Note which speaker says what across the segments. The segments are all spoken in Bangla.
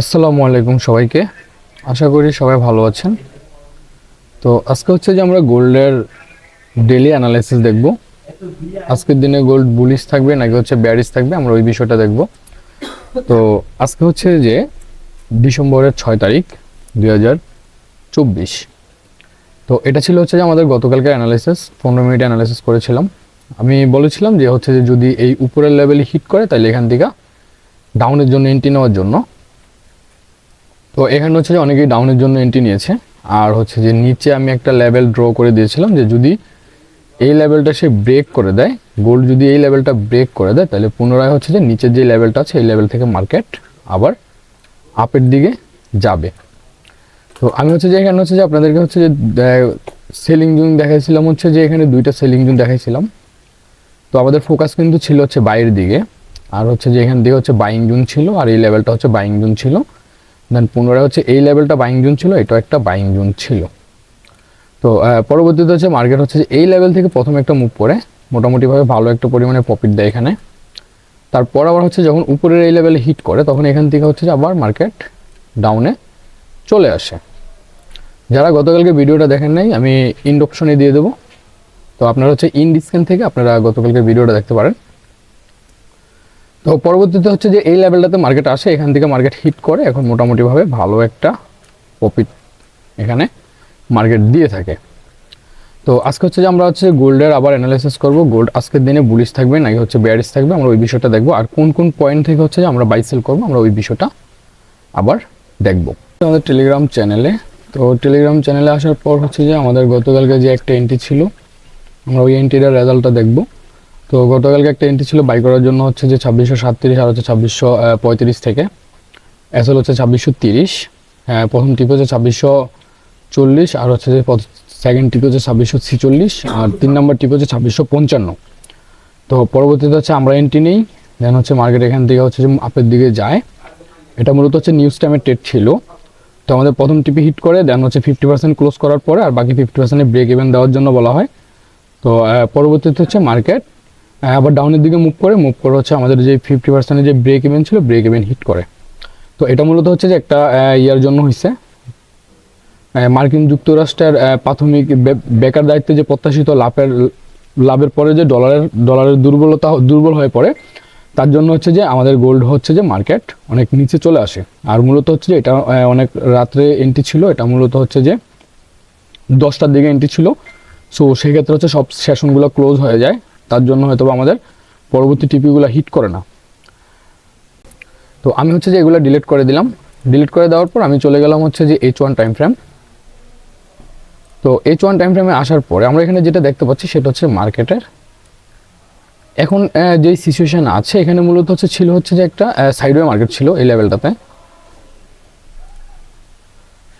Speaker 1: আসসালামু আলাইকুম সবাইকে। আশা করি সবাই ভালো আছেন। তো আজকে হচ্ছে যে আমরা গোল্ডের ডেলি অ্যানালাইসিস দেখব। আজকের দিনে গোল্ড বুলিশ থাকবে নাকি হচ্ছে ব্যারিস থাকবে আমরা ওই বিষয়টা দেখব। তো আজকে হচ্ছে যে ডিসেম্বরের ছয় তারিখ, দুই হাজার চব্বিশ। তো এটা ছিল হচ্ছে যে আমাদের গতকালকে অ্যানালাইসিস পনেরো মিনিট অ্যানালাইসিস করেছিলাম। আমি বলেছিলাম যে হচ্ছে যে যদি এই উপরের লেভেলে হিট করে তাহলে এখান থেকে ডাউনের জন্য এন্ট্রি নেওয়ার জন্য। তো এখানে হচ্ছে যে অনেকেই ডাউনের জন্য এন্ট্রি নিয়েছে। আর হচ্ছে যে নিচে আমি একটা লেভেল ড্র করে দিয়েছিলাম যে যদি এই লেভেলটা সে ব্রেক করে দেয় গোল্ড যদি এই লেভেলটা ব্রেক করে দেয়, তাহলে পুনরায় হচ্ছে যে নিচের যে লেভেলটা আছে, এই লেভেল থেকে মার্কেট আবার আপের দিকে যাবে। তো আমি হচ্ছে যে এখানে হচ্ছে যে আপনাদেরকে হচ্ছে যে সেলিং জুন দেখাইছিলাম হচ্ছে যে এখানে দুইটা সেলিং জুন দেখাইছিলাম। তো আমাদের ফোকাস কিন্তু ছিল হচ্ছে বাইরের দিকে। আর হচ্ছে যে এখান থেকে হচ্ছে বাইং জুন ছিল, আর এই লেভেলটা হচ্ছে বাইং জুন ছিল। দেন পুনরায় হচ্ছে এই লেভেলটা বাইং জুন ছিল, এটাও একটা বাইং জুন ছিল। তো পরবর্তীতে হচ্ছে মার্কেট হচ্ছে যে এই লেভেল থেকে প্রথমে একটা মুভ করে, মোটামুটিভাবে ভালো একটা পরিমাণে প্রফিট দেয় এখানে। তারপর আবার হচ্ছে যখন উপরের এই লেভেলে হিট করে, তখন এখান থেকে হচ্ছে যে আবার মার্কেট ডাউনে চলে আসে। যারা গতকালকে ভিডিওটা দেখেন নাই, আমি ইন্ড অপশনে দিয়ে দেবো। তো আপনারা হচ্ছে ইন্ড স্ক্যান থেকে আপনারা গতকালকে ভিডিওটা দেখতে পারেন। তো পরবর্তীতে হচ্ছে যে এই লেভেলটাতে মার্কেট আসে, এখান থেকে মার্কেট হিট করে, এখন মোটামুটিভাবে ভালো একটা প্রফিট এখানে মার্কেট দিয়ে থাকে। তো আজকে হচ্ছে যে আমরা হচ্ছে গোল্ডের আবার অ্যানালাইসিস করব। গোল্ড আজকের দিনে বুলিশ থাকবে নাকি হচ্ছে বেয়ারিশ থাকবে? আমরা ওই বিষয়টা দেখব। আর কোন কোন পয়েন্ট থেকে হচ্ছে যে আমরা বাই সেল করব, আমরা ওই বিষয়টা আবার দেখব। আমাদের টেলিগ্রাম চ্যানেলে তো টেলিগ্রাম চ্যানেলে আসার পর হচ্ছে যে আমাদের গতকালকে যে একটা এন্ট্রি ছিল, আমরা ওই এন্ট্রিটার রেজাল্টটা দেখব। তো গতকালকে একটা এন্ট্রি ছিল বাই করার জন্য হচ্ছে যে ছাব্বিশশো সাতত্রিশ আর হচ্ছে ছাব্বিশশো পঁয়ত্রিশ থেকে। এসএল হচ্ছে ছাব্বিশশো তিরিশ। হ্যাঁ প্রথম টিপ হচ্ছে ছাব্বিশশো চল্লিশ আর হচ্ছে যে সেকেন্ড টিপ হচ্ছে ছাব্বিশশো ছিচল্লিশ আর তিন নম্বর টিপ হচ্ছে ছাব্বিশশো পঞ্চান্ন। তো পরবর্তীতে হচ্ছে আমরা এন্ট্রি নেই দেন হচ্ছে মার্কেট এখান থেকে হচ্ছে যে আপের দিকে যায়। এটা মূলত হচ্ছে নিউজ টাইমের ট্রেড ছিল। তো আমাদের প্রথম টিপি হিট করে দেন হচ্ছে ফিফটি পার্সেন্ট ক্লোজ করার পরে আর বাকি ফিফটি পার্সেন্টে ব্রেক ইভেন দেওয়ার জন্য বলা হয়। তো পরবর্তীতে হচ্ছে মার্কেট আবার ডাউনের দিকে মুভ করে মুভ করে হচ্ছে আমাদের যে ফিফটি পার্সেন্টের যে ব্রেক ইভেন ছিল ব্রেক ইভেন হিট করে। তো এটা মূলত হচ্ছে যে একটা ইয়ার জন্য হয়েছে মার্কিন যুক্তরাষ্ট্রের প্রাথমিক বেকার দায়িত্বে যে প্রত্যাশিত লাভের লাভের পরে যে ডলারের ডলারের দুর্বলতা, দুর্বল হয়ে পড়ে, তার জন্য হচ্ছে যে আমাদের গোল্ড হচ্ছে যে মার্কেট অনেক নিচে চলে আসে। আর মূলত হচ্ছে যে এটা অনেক রাত্রে এন্ট্রি ছিল, এটা মূলত হচ্ছে যে দশটার দিকে এন্ট্রি ছিল। সো সেক্ষেত্রে হচ্ছে সব সেশনগুলো ক্লোজ হয়ে যায়। তার জন্য হয়তো আমাদের পরবর্তী টিপিগুলো হিট করে না। তো আমি হচ্ছে যে এগুলো ডিলিট করে দিলাম। ডিলিট করে দেওয়ার পর আমি চলে গেলাম হচ্ছে যে এইচ ওয়ান টাইম ফ্রেম তো এইচ ওয়ান টাইম ফ্রেমে আসার পরে আমরা এখানে যেটা দেখতে পাচ্ছি সেটা হচ্ছে মার্কেটের এখন যেই সিচুয়েশন আছে, এখানে মূলত হচ্ছে ছিল হচ্ছে যে একটা সাইডওয়ে মার্কেট ছিল এই লেভেলটাতে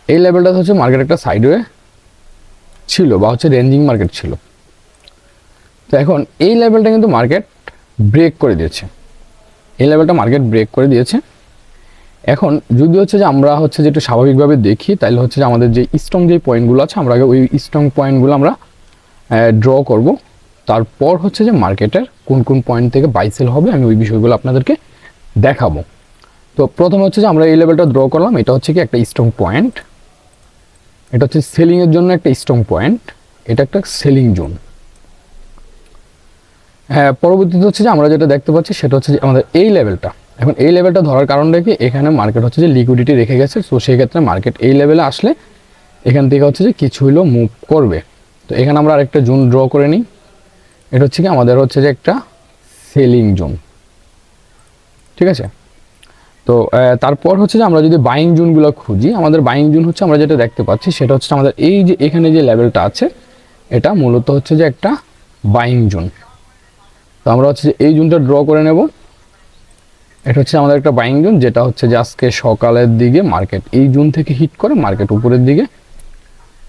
Speaker 1: এই লেভেলটাতে হচ্ছে মার্কেট একটা সাইডওয়ে ছিল বা হচ্ছে রেঞ্জিং মার্কেট ছিল। তো এখন এই লেভেলটা কিন্তু মার্কেট ব্রেক করে দিয়েছে। এই লেভেলটা মার্কেট ব্রেক করে দিয়েছে। এখন যদি হচ্ছে যে আমরা হচ্ছে যে একটু স্বাভাবিকভাবে দেখি তাহলে হচ্ছে যে আমাদের যে স্ট্রং যে পয়েন্টগুলো আছে, আমরা আগে ওই স্ট্রং পয়েন্টগুলো আমরা ড্র করব। তারপর হচ্ছে যে মার্কেটের কোন কোন পয়েন্ট থেকে বাইসেল হবে, আমি ওই বিষয়গুলো আপনাদেরকে দেখাবো। তো প্রথমে হচ্ছে যে আমরা এই লেভেলটা ড্র করলাম, এটা হচ্ছে কি একটা স্ট্রং পয়েন্ট এটা হচ্ছে সেলিংয়ের জন্য একটা স্ট্রং পয়েন্ট এটা একটা সেলিং জোন হ্যাঁ পরবর্তীতে হচ্ছে যে আমরা যেটা দেখতে পাচ্ছি সেটা হচ্ছে যে আমাদের এই লেভেলটা এখন এই লেভেলটা ধরার কারণটা কি? এখানে মার্কেট হচ্ছে যে লিকুইডিটি রেখে গেছে, তো সেই ক্ষেত্রে মার্কেট এই লেভেলে আসলে এখান থেকে হচ্ছে যে কিছু হইলেও মুভ করবে। তো এখানে আমরা আরেকটা জোন ড্র করে নিই। এটা হচ্ছে কি? আমাদের হচ্ছে যে একটা সেলিং জোন ঠিক আছে? তো তারপর হচ্ছে যে আমরা যদি বাইং জোনগুলো খুঁজি, আমাদের বাইং জোন হচ্ছে আমরা যেটা দেখতে পাচ্ছি সেটা হচ্ছে আমাদের এই যে এখানে যে লেভেলটা আছে, এটা মূলত হচ্ছে যে একটা বাইং জোন তো আমরা হচ্ছে এই জুনটা ড্র করে নেব এটা হচ্ছে আমাদের একটা বাইং জোন যেটা হচ্ছে যে আজকে সকালের দিকে মার্কেট এই জোন থেকে হিট করে মার্কেট উপরের দিকে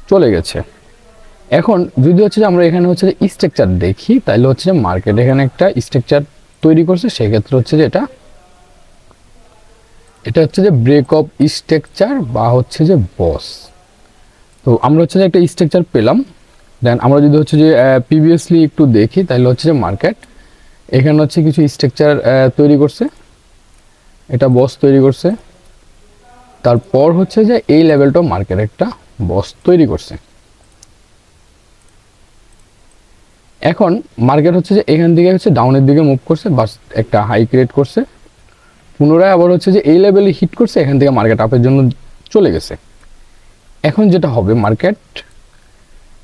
Speaker 1: চলে গেছে এখন যদি হচ্ছে যে আমরা এখানে হচ্ছে যে স্ট্রাকচার দেখি তাহলে হচ্ছে যে মার্কেট এখানে একটা স্ট্রাকচার তৈরি করছে সেক্ষেত্রে হচ্ছে যে এটা এটা হচ্ছে যে ব্রেক অফ স্ট্রাকচার বা হচ্ছে যে বস তো আমরা হচ্ছে যে একটা স্ট্রাকচার পেলাম দেন আমরা যদি হচ্ছে যে প্রিভিয়াসলি একটু দেখি তাহলে হচ্ছে যে মার্কেট এখানে হচ্ছে কিছু স্ট্রাকচার তৈরি করছে। এটা বস তৈরি করছে। তারপর হচ্ছে যে এই লেভেলটাও মার্কেট একটা বস তৈরি করছে। এখন মার্কেট হচ্ছে যে এখান থেকে হচ্ছে ডাউনের দিকে মুভ করছে, বাস একটা হাই ক্রিয়েট করছে। পুনরায় আবার হচ্ছে যে এই লেভেলে হিট করছে, এখান থেকে মার্কেট আপের জন্য চলে গেছে। এখন যেটা হবে মার্কেট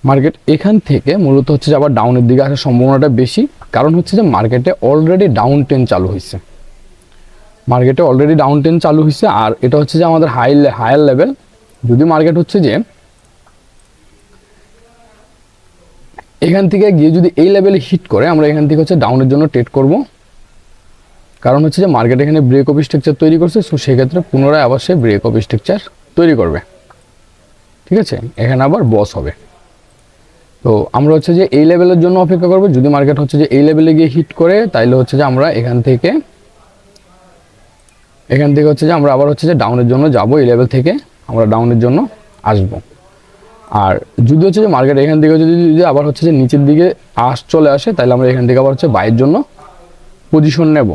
Speaker 1: মার্কেট এখান থেকে মূলত হচ্ছে যে আবার ডাউনের দিকে আসার সম্ভাবনাটা বেশি। কারণ হচ্ছে যে মার্কেটে অলরেডি ডাউন টেন চালু হয়েছে। মার্কেটে অলরেডি ডাউন টেন চালু হয়েছে আর এটা হচ্ছে যে আমাদের হাই হায়ার লেভেল যদি মার্কেট হচ্ছে যে এখান থেকে গিয়ে যদি এই লেভেলে হিট করে, আমরা এখান থেকে হচ্ছে ডাউনের জন্য ট্রেড করব। কারণ হচ্ছে যে মার্কেট এখানে ব্রেক অফ স্ট্রাকচার তৈরি করছে সো সেক্ষেত্রে পুনরায় আবার সে ব্রেক অফ স্ট্রাকচার তৈরি করবে। ঠিক আছে? এখানে আবার বস হবে। তো আমরা হচ্ছে যে এই লেভেলের জন্য অপেক্ষা করব। যদি মার্কেট হচ্ছে যে এই লেভেলে গিয়ে হিট করে, তাইলে হচ্ছে যে আমরা এখান থেকে এখান থেকে হচ্ছে যে আমরা আবার হচ্ছে যে ডাউনের জন্য যাব, এই লেভেল থেকে আমরা ডাউনের জন্য আসব। আর যদি হচ্ছে যে মার্কেট এখান থেকে যদি যদি আবার হচ্ছে যে নিচের দিকে আস, চলে আসে তাহলে আমরা এখান থেকে আবার হচ্ছে বাইয়ের জন্য পজিশন নেব।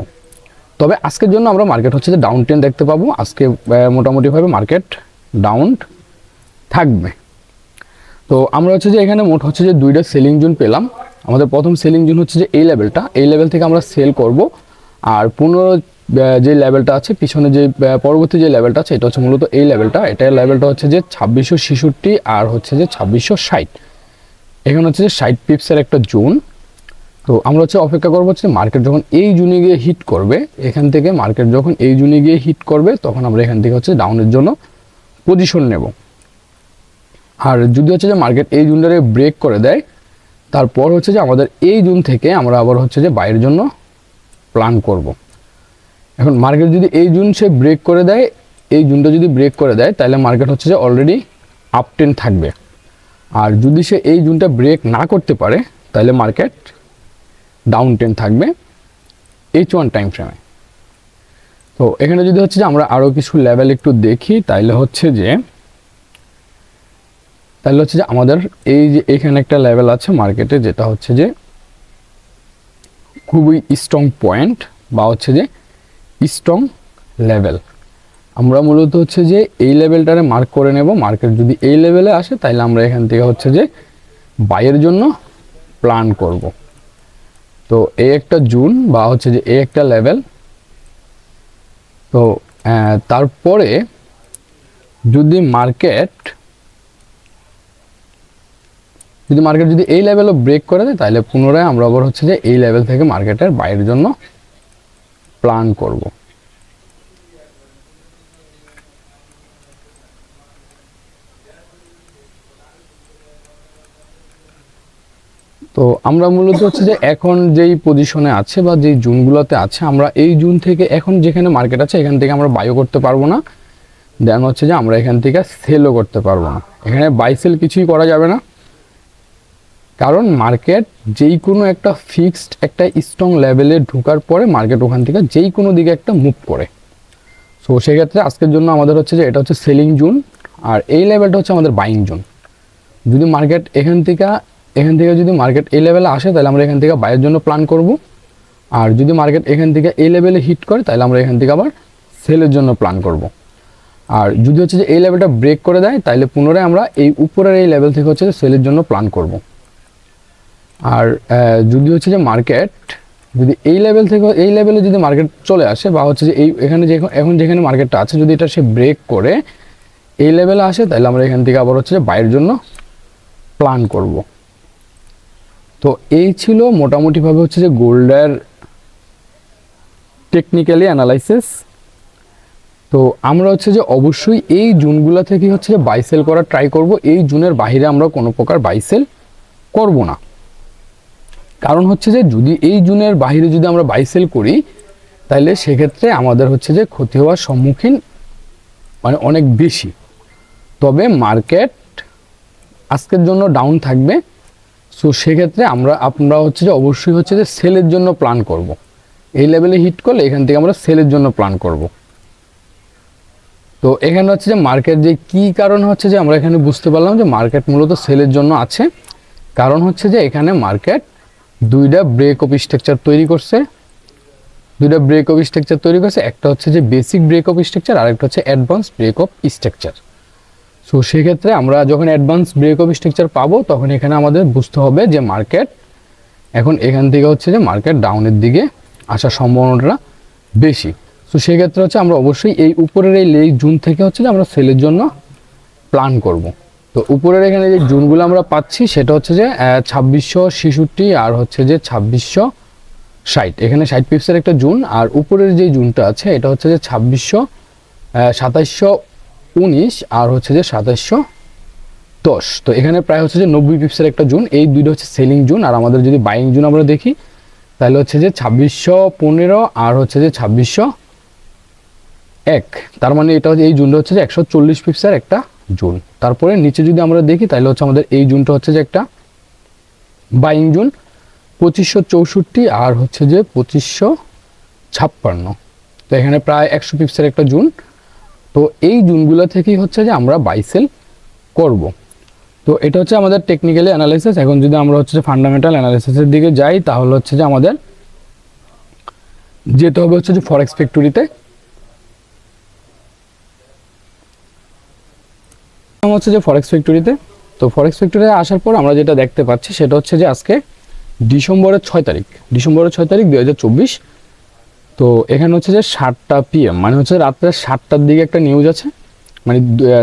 Speaker 1: তবে আজকের জন্য আমরা মার্কেট হচ্ছে যে ডাউন টেন দেখতে পাবো। আজকে মোটামুটিভাবে মার্কেট ডাউন থাকবে। তো আমরা হচ্ছে যে এখানে মোট হচ্ছে যে দুইটা সেলিং জোন পেলাম। আমাদের প্রথম সেলিং জোন হচ্ছে যে এই লেভেলটা এই লেভেল থেকে আমরা সেল করব। আর পুনর যে লেভেলটা আছে, পিছনে যে পরবর্তী যে লেভেলটা আছে, এটা হচ্ছে মূলত এই লেভেলটা এটা লেভেলটা হচ্ছে যে ছাব্বিশশো ছেষট্টি আর হচ্ছে যে ছাব্বিশশো ষাট। এখানে হচ্ছে যে ষাট পিপসের একটা জোন তো আমরা হচ্ছে অপেক্ষা করব হচ্ছে মার্কেট যখন এই জুনে গিয়ে হিট করবে, এখান থেকে মার্কেট যখন এই জুনে গিয়ে হিট করবে, তখন আমরা এখান থেকে হচ্ছে ডাউনের জন্য পজিশন নেব। আর যদি হচ্ছে যে মার্কেট এই জুনটারে ব্রেক করে দেয়। তারপর হচ্ছে যে আমাদের এই জুন থেকে আমরা আবার হচ্ছে যে বাইরের জন্য প্ল্যান করব। এখন মার্কেট যদি এই জুন সে ব্রেক করে দেয়, এই জুনটা যদি ব্রেক করে দেয়, তাহলে মার্কেট হচ্ছে যে অলরেডি আপ টেন থাকবে। আর যদি সে এই জুনটা ব্রেক না করতে পারে, তাহলে মার্কেট ডাউন টেন থাকবে এইচ ওয়ান টাইম ফ্রেমে তো এখানে যদি হচ্ছে যে আমরা আরও কিছু লেভেল একটু দেখি তাহলে হচ্ছে যে তাহলে হচ্ছে যে আমাদের এই যে এখানে একটা লেভেল আছে মার্কেটে যেটা হচ্ছে যে খুবই স্ট্রং পয়েন্ট বা হচ্ছে যে স্ট্রং লেভেল আমরা মূলত হচ্ছে যে এই লেভেলটারে মার্ক করে নেব মার্কেট যদি এই লেভেলে আসে তাহলে আমরা এখান থেকে হচ্ছে যে বাইয়ের জন্য প্ল্যান করব। তো এই একটা জুন বা হচ্ছে যে এই একটা লেভেল তো তারপরে যদি মার্কেট যদি মার্কেট যদি এই লেভেলও ব্রেক করে দেয়, তাহলে পুনরায় আমরা আবার হচ্ছে যে এই লেভেল থেকে মার্কেটের বাইরের জন্য প্ল্যান করব। তো আমরা মূলত হচ্ছে যে এখন যেই পজিশনে আছে বা যেই জুনগুলোতে আছে, আমরা এই জুন থেকে এখন যেখানে মার্কেট আছে, এখান থেকে আমরা বায়ো করতে পারব না। দেন হচ্ছে যে আমরা এখান থেকে সেলও করতে পারব না। এখানে বাই সেল কিছুই করা যাবে না। কারণ মার্কেট যেই কোনো একটা ফিক্সড একটা স্ট্রং লেভেলে ঢোকার পরে মার্কেট ওখান থেকে যেই কোনো দিকে একটা মুভ করে। সো সেক্ষেত্রে আজকের জন্য আমাদের হচ্ছে যে এটা হচ্ছে সেলিং জোন আর এই লেভেলটা হচ্ছে আমাদের বাইং জোন যদি মার্কেট এখান থেকে এখান থেকে যদি মার্কেট এই লেভেলে আসে, তাহলে আমরা এখান থেকে বাইয়ের জন্য প্ল্যান করব। আর যদি মার্কেট এখান থেকে এই লেভেলে হিট করে, তাহলে আমরা এখান থেকে আবার সেলের জন্য প্ল্যান করব। আর যদি হচ্ছে যে এই লেভেলটা ব্রেক করে দেয়, তাহলে পুনরায় আমরা এই উপরের এই লেভেল থেকে হচ্ছে সেলের জন্য প্ল্যান করব। আর যদি হচ্ছে যে মার্কেট যদি এই লেভেল থেকে, এই লেভেলে যদি মার্কেট চলে আসে বা হচ্ছে যে এই, এখানে যে, এখন যেখানে মার্কেটটা আছে, যদি এটা সে ব্রেক করে, এই লেভেলে আসে, তাহলে আমরা এখান থেকে আবার হচ্ছে যে বাইরের জন্য প্ল্যান করব। তো এই ছিল মোটামুটিভাবে হচ্ছে যে গোল্ডের টেকনিক্যালি অ্যানালাইসিস তো আমরা হচ্ছে যে অবশ্যই এই জুনগুলো থেকে হচ্ছে যে বাইসেল করার ট্রাই করব। এই জুনের বাইরে আমরা কোনো প্রকার বাইসেল করব না। কারণ হচ্ছে যে যদি এই জুনের বাইরে যদি আমরা বাইসেল করি তাহলে সেক্ষেত্রে আমাদের হচ্ছে যে ক্ষতি হওয়ার সম্মুখীন মানে অনেক বেশি তবে মার্কেট আজকের জন্য ডাউন থাকবে সো সেক্ষেত্রে আমরা আমরা হচ্ছে যে অবশ্যই হচ্ছে যে সেলের জন্য প্ল্যান করব। এই লেভেলে হিট করলে এখান থেকে আমরা সেলের জন্য প্ল্যান করব। তো এখানে হচ্ছে যে মার্কেট যে কি কারণ হচ্ছে যে আমরা এখানে বুঝতে পারলাম যে মার্কেট মূলত সেলের জন্য আছে কারণ হচ্ছে যে এখানে মার্কেট দুইটা ব্রেক অফ স্ট্রাকচার তৈরি করছে। দুইটা ব্রেক অফ স্ট্রাকচার তৈরি করছে। একটা হচ্ছে যে বেসিক ব্রেক অফ স্ট্রাকচার আর একটা হচ্ছে advance break of structure so সেক্ষেত্রে আমরা যখন অ্যাডভান্স ব্রেক অফ স্ট্রাকচার পাবো, তখন এখানে আমাদের বুঝতে হবে যে মার্কেট এখন এখান থেকে হচ্ছে যে মার্কেট ডাউনের দিকে আসার সম্ভাবনাটা বেশি। তো সেক্ষেত্রে হচ্ছে আমরা অবশ্যই এই উপরের এই লেই জুন থেকে হচ্ছে যে আমরা সেলের জন্য প্ল্যান করব। তো উপরের এখানে যে জুনগুলো আমরা পাচ্ছি, সেটা হচ্ছে যে ছাব্বিশশো ছেষট্টি আর হচ্ছে যে ছাব্বিশশো ষাট। এখানে ষাট পিপসের একটা জুন, আর উপরের যে জুনটা আছে, এটা হচ্ছে যে ছাব্বিশশো সাতাইশশো উনিশ আর হচ্ছে যে সাতাইশশো দশ। তো এখানে প্রায় হচ্ছে যে নব্বই পিপসের একটা জুন। এই দুইটা হচ্ছে সেলিং জুন, আর আমাদের যদি বাইং জুন আমরা দেখি, তাহলে হচ্ছে যে ছাব্বিশশো পনেরো আর হচ্ছে যে ছাব্বিশশো এক। তার মানে এটা হচ্ছে, এই জুনটা হচ্ছে যে একশো চল্লিশ পিপসের একটা জুন। তারপরে নিচে যদি আমরা দেখি, তাহলে হচ্ছে আমাদের এই জুনটা হচ্ছে যে একটা বাইং জুন, পঁচিশশো চৌষট্টি আর হচ্ছে যে পঁচিশশো ছাপ্পান্ন। তো এখানে প্রায় একশো পিপসের একটা জুন। তো এই জুনগুলো থেকেই হচ্ছে যে আমরা বাইসেল করব। তো এটা হচ্ছে আমাদের টেকনিক্যালি অ্যানালাইসিস এখন যদি আমরা হচ্ছে যে ফান্ডামেন্টাল অ্যানালাইসিসের দিকে যাই, তাহলে হচ্ছে যে আমাদের যেতে হবে হচ্ছে যে ফরেক্স ফ্যাক্টরিতে হচ্ছে যে ফরেক্স ফ্যাক্টরিতে তো। ফরেক্স ফ্যাক্টরিতে আসার পর আমরা যেটা দেখতে পাচ্ছি সেটা হচ্ছে যে আজকে ডিসেম্বরের ছয় তারিখ। ডিসেম্বরের ছয় তারিখ দুই হাজার চব্বিশ। তো এখানে হচ্ছে যে সাতটা পিএম মানে হচ্ছে রাত্রে সাতটার দিকে একটা নিউজ আছে। মানে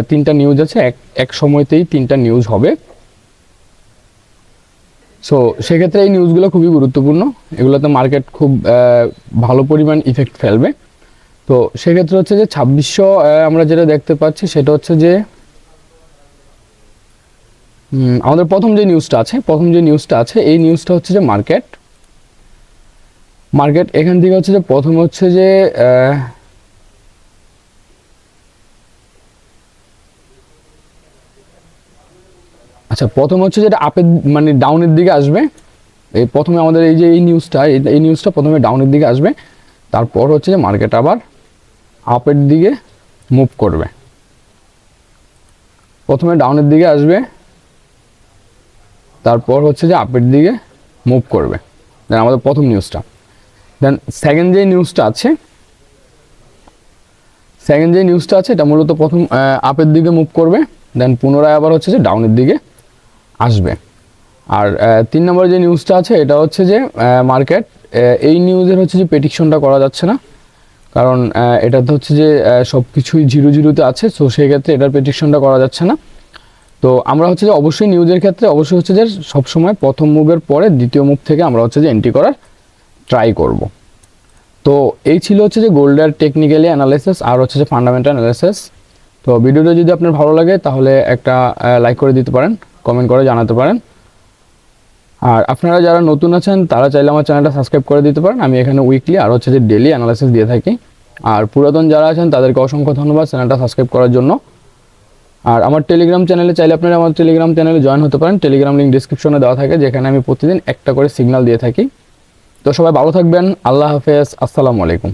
Speaker 1: তিনটা নিউজ আছে। এক এক সময়তেই তিনটা নিউজ হবে। সো সেক্ষেত্রে এই নিউজগুলো খুবই গুরুত্বপূর্ণ। এগুলোতে মার্কেট খুব ভালো পরিমাণ ইফেক্ট ফেলবে। তো সেক্ষেত্রে হচ্ছে যে ছাব্বিশশো আমরা যেটা দেখতে পাচ্ছি সেটা হচ্ছে যে আমাদের প্রথম যে নিউজটা আছে, প্রথম যে নিউজটা আছে, এই নিউজটা হচ্ছে যে মার্কেট মার্কেট এখান থেকে হচ্ছে যে প্রথম হচ্ছে যে আচ্ছা প্রথম হচ্ছে যেটা আপের মানে ডাউনের দিকে আসবে। এই প্রথমে আমাদের এই যে এই নিউজটা এই- নিউজটা প্রথমে ডাউনের দিকে আসবে। তারপর হচ্ছে যে মার্কেট আবার আপের দিকে মুভ করবে। প্রথমে ডাউনের দিকে আসবে। তারপর হচ্ছে যে আপের দিকে মুভ করবে। দেন আমাদের প্রথম নিউজটা দেন সেকেন্ড যে নিউজটা আছে সেকেন্ড যে নিউজটা আছে এটা মূলত প্রথম আপের দিকে মুভ করবে। দেন পুনরায় আবার হচ্ছে যে ডাউনের দিকে আসবে। আর তিন নম্বর যে নিউজটা আছে এটা হচ্ছে যে মার্কেট এই নিউজের হচ্ছে যে প্রেডিকশনটা করা যাচ্ছে না। কারণ আহ, এটাতে হচ্ছে যে সব কিছুই জিরো জিরোতে আছে সো সেক্ষেত্রে এটার প্রেডিকশনটা করা যাচ্ছে না। তো আমরা হচ্ছে যে অবশ্যই নিউজের ক্ষেত্রে অবশ্যই হচ্ছে যে সবসময় প্রথম মুভের পরে দ্বিতীয় মুভ থেকে আমরা হচ্ছে যে এন্ট্রি করার ট্রাই করব। তো এই ছিল হচ্ছে যে গোল্ডের টেকনিক্যালি অ্যানালাইসিস আর হচ্ছে যে ফান্ডামেন্টাল অ্যানালাইসিস তো ভিডিওটা যদি আপনার ভালো লাগে তাহলে একটা লাইক করে দিতে পারেন কমেন্ট করে জানাতে পারেন। আর আপনারা যারা নতুন আছেন তারা চাইলে আমার চ্যানেলটা সাবস্ক্রাইব করে দিতে পারেন। আমি এখানে উইকলি আর হচ্ছে যে ডেলি অ্যানালাইসিস দিয়ে থাকি। আর পুরাতন যারা আছেন তাদেরকে অসংখ্য ধন্যবাদ চ্যানেলটা সাবস্ক্রাইব করার জন্য। আর আমার টেলিগ্রাম চ্যানেলে চাইলে আপনারা আমার টেলিগ্রাম চ্যানেলে জয়েন হতে পারেন। টেলিগ্রাম লিঙ্ক ডিসক্রিপশনে দেওয়া থাকে, যেখানে আমি প্রতিদিন একটা করে সিগনাল দিয়ে থাকি। তো সবাই ভালো থাকবেন। আল্লাহ হাফেজ। আসসালামু আলাইকুম।